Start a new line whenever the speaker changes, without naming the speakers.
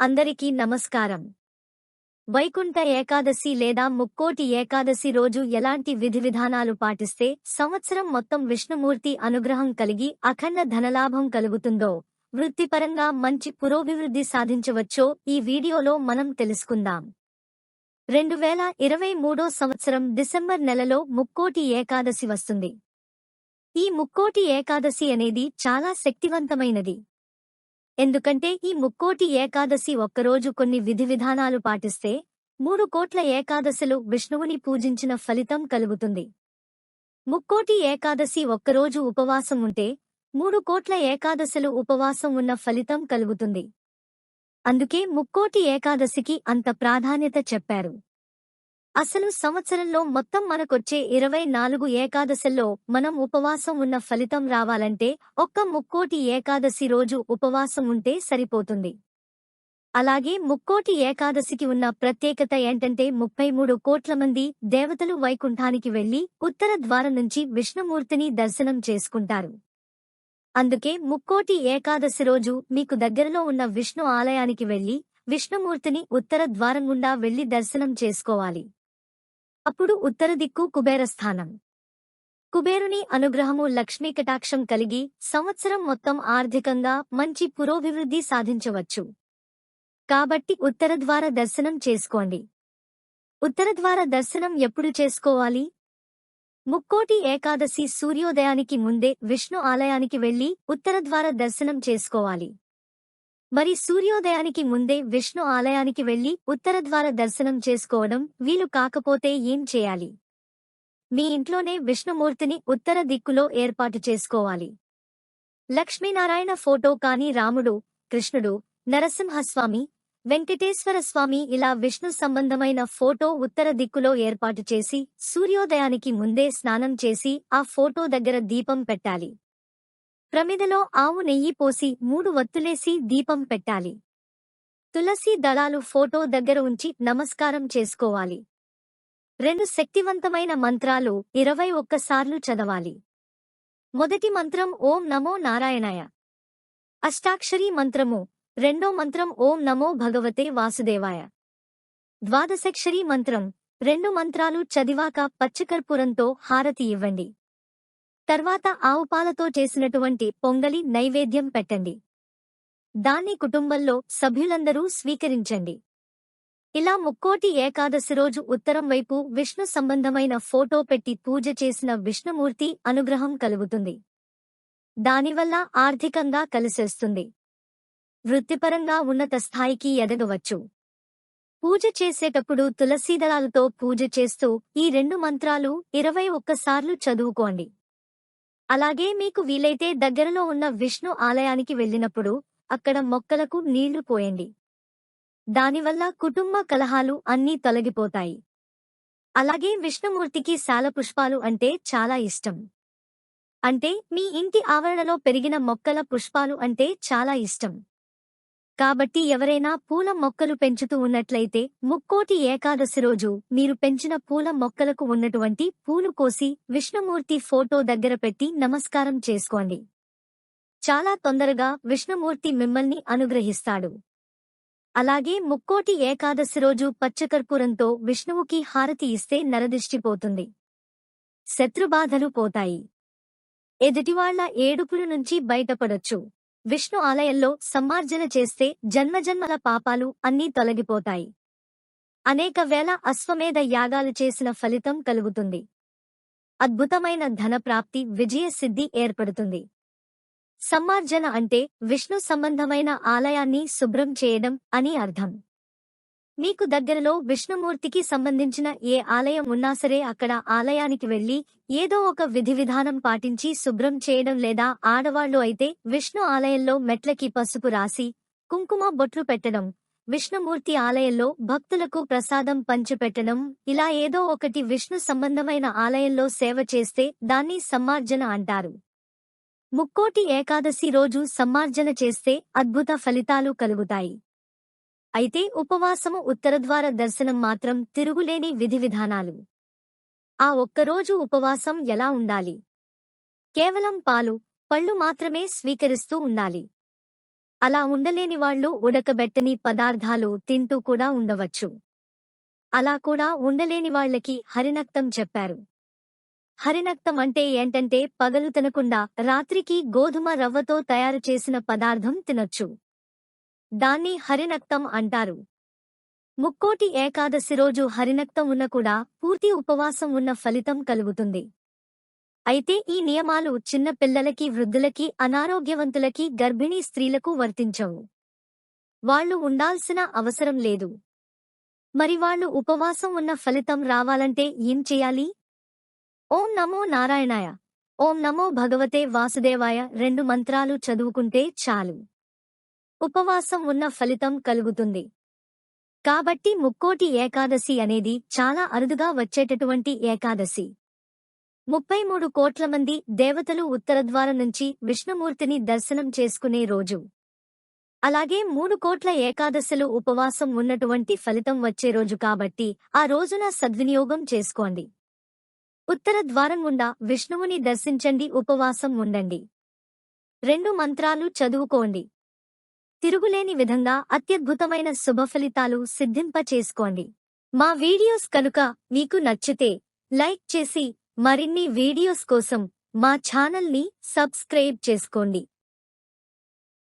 అందరికీ నమస్కారం. వైకుంఠ ఏకాదశి లేదా ముక్కోటి ఏకాదశి రోజు ఎలాంటి విధి విధానాలు పాటిస్తే సంవత్సరం మొత్తం విష్ణుమూర్తి అనుగ్రహం కలిగి అఖండ ధనలాభం కలుగుతుందో వృత్తిపరంగా మంచి పురోభివృద్ధి సాధించవచ్చో ఈ వీడియోలో మనం తెలుసుకుందాం. రెండు వేల ఇరవై మూడో సంవత్సరం డిసెంబర్ నెలలో ముక్కోటి ఏకాదశి వస్తుంది. ఈ ముక్కోటి ఏకాదశి అనేది చాలా శక్తివంతమైనది. ఎందుకంటే ఈ ముక్కోటి ఏకాదశి ఒక్కరోజు కొన్ని విధి విధానాలు పాటిస్తే మూడు కోట్ల ఏకాదశిలో విష్ణువుని పూజించిన ఫలితం కలుగుతుంది. ముక్కోటి ఏకాదశి ఒక్కరోజు ఉపవాసం ఉంటే మూడు కోట్ల ఏకాదశులు ఉపవాసం ఉన్న ఫలితం కలుగుతుంది. అందుకే ముక్కోటి ఏకాదశికి అంత ప్రాధాన్యత చెప్పారు. అసలు సంవత్సరంలో మొత్తం మనకొచ్చే ఇరవై నాలుగు ఏకాదశల్లో మనం ఉపవాసం ఉన్న ఫలితం రావాలంటే ఒక్క ముక్కోటి ఏకాదశి రోజు ఉపవాసం ఉంటే సరిపోతుంది. అలాగే ముక్కోటి ఏకాదశికి ఉన్న ప్రత్యేకత ఏంటంటే ముప్పై మూడు కోట్ల మంది దేవతలు వైకుంఠానికి వెళ్ళి ఉత్తర ద్వారం నుంచి విష్ణుమూర్తిని దర్శనం చేసుకుంటారు. అందుకే ముక్కోటి ఏకాదశి రోజు మీకు దగ్గరలో ఉన్న విష్ణు ఆలయానికి వెళ్ళి విష్ణుమూర్తిని ఉత్తర ద్వారం గుండా వెళ్ళి దర్శనం చేసుకోవాలి. అప్పుడు ఉత్తర దిక్కు కుబేరస్థానం కుబేరుని అనుగ్రహము లక్ష్మీ కటాక్షం కలిగి సంవత్సరం మొత్తం ఆర్థికంగా మంచి పురోభివృద్ధి సాధించవచ్చు. కాబట్టి ఉత్తర ద్వార దర్శనం చేసుకోండి. ఉత్తర ద్వార దర్శనం ఎప్పుడు చేసుకోవాలి? ముక్కోటి ఏకాదశి సూర్యోదయానికి ముందే విష్ణు ఆలయానికి వెళ్ళి ఉత్తరద్వార దర్శనం చేసుకోవాలి. మరి సూర్యోదయానికి ముందే విష్ణు ఆలయానికి వెళ్ళి ఉత్తరద్వార దర్శనం చేసుకోవడం వీలు కాకపోతే ఏం చేయాలి? మీ ఇంట్లోనే విష్ణుమూర్తిని ఉత్తర దిక్కులో ఏర్పాటు చేసుకోవాలి. లక్ష్మీనారాయణ ఫోటో కాని రాముడు కృష్ణుడు నరసింహస్వామి వెంకటేశ్వర స్వామి ఇలా విష్ణు సంబంధమైన ఫోటో ఉత్తర దిక్కులో ఏర్పాటు చేసి సూర్యోదయానికి ముందే స్నానం చేసి ఆ ఫోటో దగ్గర దీపం పెట్టాలి. ప్రమిదలో ఆవు నెయ్యి పోసి మూడు వత్తులేసి దీపం పెట్టాలి. తులసి దళాలు ఫోటో దగ్గర ఉంచి నమస్కారం చేసుకోవాలి. రెండు శక్తివంతమైన మంత్రాలు ఇరవై ఒక్కసార్లు చదవాలి. మొదటి మంత్రం ఓం నమో నారాయణాయ. అష్టాక్షరీ మంత్రము. రెండో మంత్రం ఓం నమో భగవతే వాసుదేవాయ. ద్వాదశక్షరీ మంత్రం. రెండు మంత్రాలు చదివాక పచ్చకర్పూరంతో హారతి ఇవ్వండి. తర్వాత ఆవుపాలతో చేసినటువంటి పొంగలి నైవేద్యం పెట్టండి. దాన్ని కుటుంబంలో సభ్యులందరూ స్వీకరించండి. ఇలా ముక్కోటి ఏకాదశి రోజు ఉత్తరం వైపు విష్ణు సంబంధమైన ఫోటో పెట్టి పూజ చేసిన విష్ణుమూర్తి అనుగ్రహం కలుగుతుంది. దానివల్ల ఆర్థికంగా కలిసేస్తుంది. వృత్తిపరంగా ఉన్నత స్థాయికి ఎదగవచ్చు. పూజ చేసేటప్పుడు తులసీదళాలతో పూజ చేస్తూ ఈ రెండు మంత్రాలు ఇరవై ఒక్కసార్లు చదువుకోండి. అలాగే మీకు వీలైతే దగ్గరలో ఉన్న విష్ణు ఆలయానికి వెళ్ళినప్పుడు అక్కడ మొక్కలకు నీళ్ళు పోయండి. దానివల్ల కుటుంబ కలహాలు అన్నీ తొలగిపోతాయి. అలాగే విష్ణుమూర్తికి శాలపుష్పాలు అంటే చాలా ఇష్టం. అంటే మీ ఇంటి ఆవరణలో పెరిగిన మొక్కల పుష్పాలు అంటే చాలా ఇష్టం. కాబట్టి ఎవరైనా పూల మొక్కలు పెంచుతూ ఉన్నట్లయితే ముక్కోటి ఏకాదశి రోజు మీరు పెంచిన పూల మొక్కలకు ఉన్నటువంటి పూలు కోసి విష్ణుమూర్తి ఫోటో దగ్గర పెట్టి నమస్కారం చేసుకోండి. చాలా తొందరగా విష్ణుమూర్తి మిమ్మల్ని అనుగ్రహిస్తాడు. అలాగే ముక్కోటి ఏకాదశి రోజు పచ్చకర్పూరంతో విష్ణువుకి హారతి ఇస్తే నరదిష్టిపోతుంది శత్రుబాధలు పోతాయి. ఎదుటివాళ్ళ ఏడుపుల నుంచి బయటపడొచ్చు. విష్ణు ఆలయంలో సమ్మార్జన చేస్తే జన్మజన్మల పాపాలు అన్నీ తొలగిపోతాయి. అనేక వేల అశ్వమేధ యాగాలు చేసిన ఫలితం కలుగుతుంది. అద్భుతమైన ధనప్రాప్తి విజయసిద్ధి ఏర్పడుతుంది. సమ్మార్జన అంటే విష్ణు సంబంధమైన ఆలయాన్ని శుభ్రం చేయడం అని అర్థం. మీకు దగ్గరలో విష్ణుమూర్తికి సంబంధించిన ఏ ఆలయం ఉన్నా సరే అక్కడ ఆలయానికి వెళ్ళి ఏదో ఒక విధి విధానం పాటించి శుభ్రం చేయడం లేదా ఆడవాళ్ళు అయితే విష్ణు ఆలయంలో మెట్లకి పసుపు రాసి కుంకుమ బొట్లు పెట్టడం విష్ణుమూర్తి ఆలయంలో భక్తులకు ప్రసాదం పంచిపెట్టడం ఇలా ఏదో ఒకటి విష్ణు సంబంధమైన ఆలయంలో సేవ చేస్తే దాన్ని సమ్మార్జన అంటారు. ముక్కోటి ఏకాదశి రోజు సమ్మార్జన చేస్తే అద్భుత ఫలితాలు కలుగుతాయి. అయితే ఉపవాసము ఉత్తరద్వార దర్శనం మాత్రం తిరుగులేని విధి విధానాలు. ఆ ఒక్కరోజు ఉపవాసం ఎలా ఉండాలి? కేవలం పాలు పళ్ళు మాత్రమే స్వీకరిస్తూ ఉండాలి. అలా ఉండలేని వాళ్ళు ఉడకబెట్టని పదార్థాలు తింటూ కూడా ఉండవచ్చు. అలా కూడా ఉండలేని వాళ్ళకి హరినక్తం చెప్పారు. హరినక్తం అంటే ఏంటంటే పగలు తినకుండా రాత్రికి గోధుమ రవ్వతో తయారు చేసిన పదార్థం తినొచ్చు. దాన్ని హరినక్తం అంటారు. ముక్కోటి ఏకాదశి రోజు హరినక్తం ఉన్న కూడా పూర్తి ఉపవాసం ఉన్న ఫలితం కలుగుతుంది. అయితే ఈ నియమాలు చిన్న పిల్లలకి వృద్ధులకి అనారోగ్యవంతులకి గర్భిణీ స్త్రీలకు వర్తించవు. వాళ్ళు ఉండాల్సిన అవసరం లేదు. మరి వాళ్ళు ఉపవాసం ఉన్న ఫలితం రావాలంటే ఏం చేయాలి? ఓం నమో నారాయణాయ. ఓం నమో భగవతే వాసుదేవాయ రెండు మంత్రాలు చదువుకుంటే చాలు. ఉపవాసం ఉన్న ఫలితం కలుగుతుంది. కాబట్టి ముక్కోటి ఏకాదశి అనేది చాలా అరుదుగా వచ్చేటటువంటి ఏకాదశి. ముప్పై మూడు కోట్ల మంది దేవతలు ఉత్తరద్వారం నుంచి విష్ణుమూర్తిని దర్శనం చేసుకునే రోజు. అలాగే మూడు కోట్ల ఏకాదశులు ఉపవాసం ఉన్నటువంటి ఫలితం వచ్చే రోజు కాబట్టి ఆ రోజున సద్వినియోగం చేసుకోండి. ఉత్తర ద్వారం గుండా విష్ణువుని దర్శించండి ఉపవాసం ఉండండి. రెండు మంత్రాలు చదువుకోండి. తిరుగులేని విధంగా అత్యద్భుతమైన శుభఫలితాలు సిద్ధింప చేసుకోండి మా వీడియోస్ కనుక మీకు నచ్చితే లైక్ చేసి మరిన్ని వీడియోస్ కోసం మా ఛానల్ని సబ్స్క్రైబ్ చేసుకోండి.